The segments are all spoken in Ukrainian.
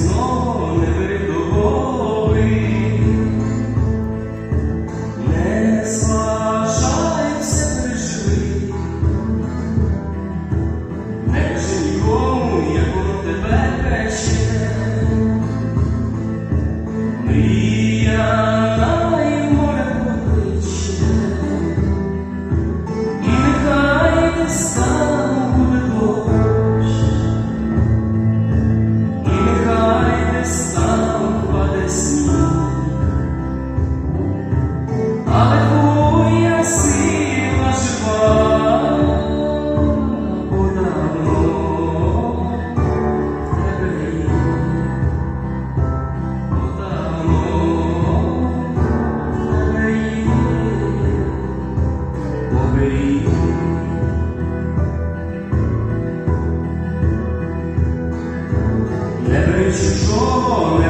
знову не вирдовий, не зважаємося приживий, не вже нікому, як тебе пече. Мрія. Чужого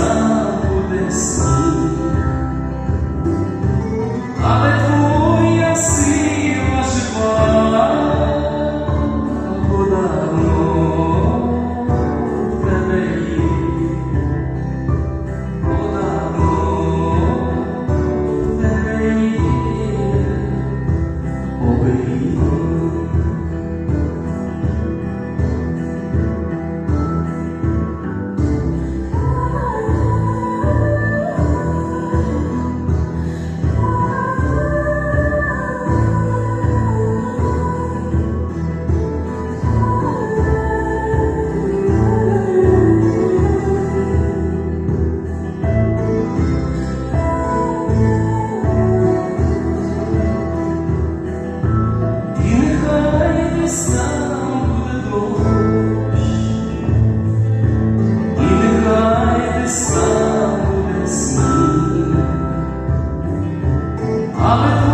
아멘.